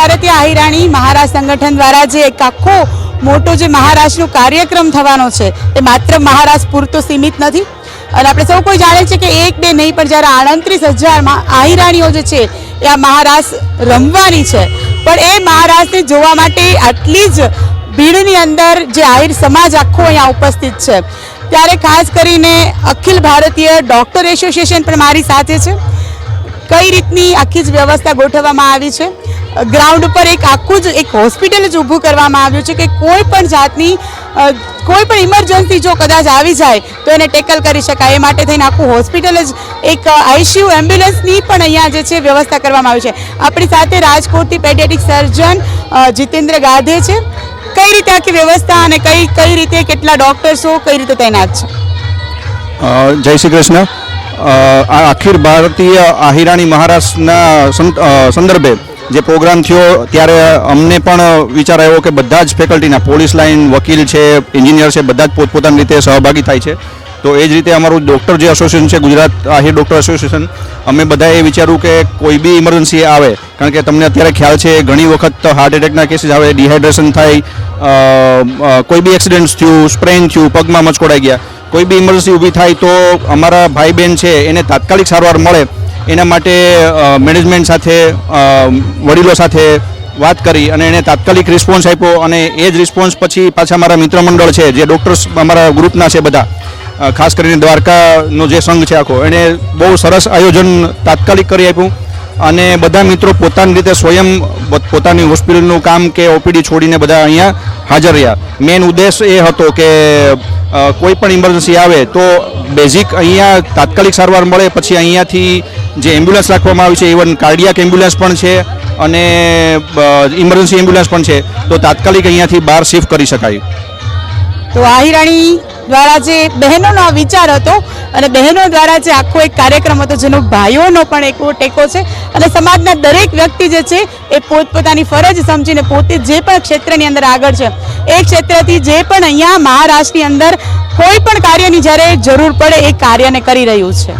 ગુજરાતી આહિરાણી મહારાજ સંગઠન દ્વારા જે એક આખો મોટો જે મહારાષ્ટ્રનો કાર્યક્રમ થવાનો છે, એ માત્ર મહારાષ્ટ્ર પૂરતો સીમિત નથી. અને આપણે સૌ કોઈ જાણે છે કે એક બે નહીં, પણ જ્યારે આડત્રીસ હજારમાં આહિરાણીઓ જે છે, એ આ મહારાષ્ટ્ર રમવાની છે. પણ એ મહારાષ્ટ્રને જોવા માટે આટલી જ ભીડની અંદર જે આહિર સમાજ આખો અહીંયા ઉપસ્થિત છે. ત્યારે ખાસ કરીને અખિલ ભારતીય ડૉક્ટર એસોસિએશન પણ મારી સાથે છે. કઈ રીતની આખી જ વ્યવસ્થા ગોઠવવામાં આવી છે? ગ્રાઉન્ડ ઉપર એક આખું જ એક હોસ્પિટલ જ ઊભું કરવામાં આવ્યું છે કે કોઈ પણ જાતની કોઈ પણ ઇમરજન્સી જો કદાચ આવી જાય, તો એને ટેકલ કરી શકાય. એ માટે થઈને આખું હોસ્પિટલ જ એક આઈસીયુ એમ્બ્યુલન્સની પણ અહીંયા જે છે વ્યવસ્થા કરવામાં આવી છે. આપણી સાથે રાજકોટથી પેડિયાટિક સર્જન જીતેન્દ્ર ગાધે છે. કઈ રીતે આખી વ્યવસ્થા અને કઈ કઈ રીતે કેટલા ડોક્ટર્સો કઈ રીતે તૈનાત છે? જય શ્રી કૃષ્ણ. આ અખિલ ભારતીય આહિરાણી મહારાષ્ટ્રના સંદર્ભે જે પ્રોગ્રામ થયો ત્યારે અમને પણ વિચાર આવ્યો કે બધા જ ફેકલ્ટીના પોલીસ લાઇન વકીલ છે, એન્જિનિયર છે, બધા જ પોતપોતાની રીતે સહભાગી થાય છે. તો એ જ રીતે અમારું ડૉક્ટર જે એસોસિએશન છે, ગુજરાત આહિર ડૉક્ટર એસોસિએશન, અમે બધાએ વિચાર્યું કે કોઈ બી ઇમરજન્સી આવે, કારણ કે તમને અત્યારે ખ્યાલ છે, ઘણી વખત હાર્ટ એટેકના કેસીસ આવે, ડિહાઇડ્રેશન થાય કોઈ બી એક્સિડન્ટ થયું, સ્પ્રેન થયું, પગમાં મચકોડાઈ ગયા, કોઈ બી ઇમરજન્સી ઊભી થાય તો અમારા ભાઈ બહેન છે, એને તાત્કાલિક સારવાર મળે એના માટે મેનેજમેન્ટ સાથે વડીલો સાથે વાત કરી અને એને તાત્કાલિક રિસ્પોન્સ આપ્યો અને એ જ રિસ્પોન્સ પછી પાછા મારા મિત્ર મંડળ છે, જે ડૉક્ટર્સ અમારા ગ્રુપના છે બધા ખાસ કરીને દ્વારકાનો જે સંઘ છે આખો એણે બહુ સરસ આયોજન તાત્કાલિક કરી આપ્યું અને બધા મિત્રો પોતાની રીતે સ્વયં પોત- પોતાની હોસ્પિટલનું કામ કે ઓપીડી છોડીને બધા અહીંયા હાજર રહ્યા. મેન ઉદ્દેશ એ હતો કે કોઈ પણ ઇમરજન્સી આવે તો બેઝિક અહીંયા તાત્કાલિક સારવાર મળે, પછી અહીંયાથી જે એમ્બ્યુલન્સ રાખવામાં આવી છે ઇવન કાર્ડિયાક એમ્બ્યુલન્સ પણ છે અને ઇમરજન્સી એમ્બ્યુલન્સ પણ છે, તો તાત્કાલિક અહીંયાથી બહાર શિફ્ટ કરી શકાય. તો આહિરાણી દ્વારા જે બહેનોનો વિચાર હતો અને બહેનો દ્વારા જે આખો એક કાર્યક્રમ હતો, જેનો ભાઈઓનો પણ એક ટેકો છે અને સમાજના દરેક વ્યક્તિ જે છે, એ પોતપોતાની ફરજ સમજીને પોતે જે પણ ક્ષેત્રની અંદર આગળ છે, એ ક્ષેત્રથી જે પણ અહીંયા મહારાષ્ટ્રની અંદર કોઈ પણ કાર્યની જ્યારે જરૂર પડે, એ કાર્યને કરી રહ્યું છે.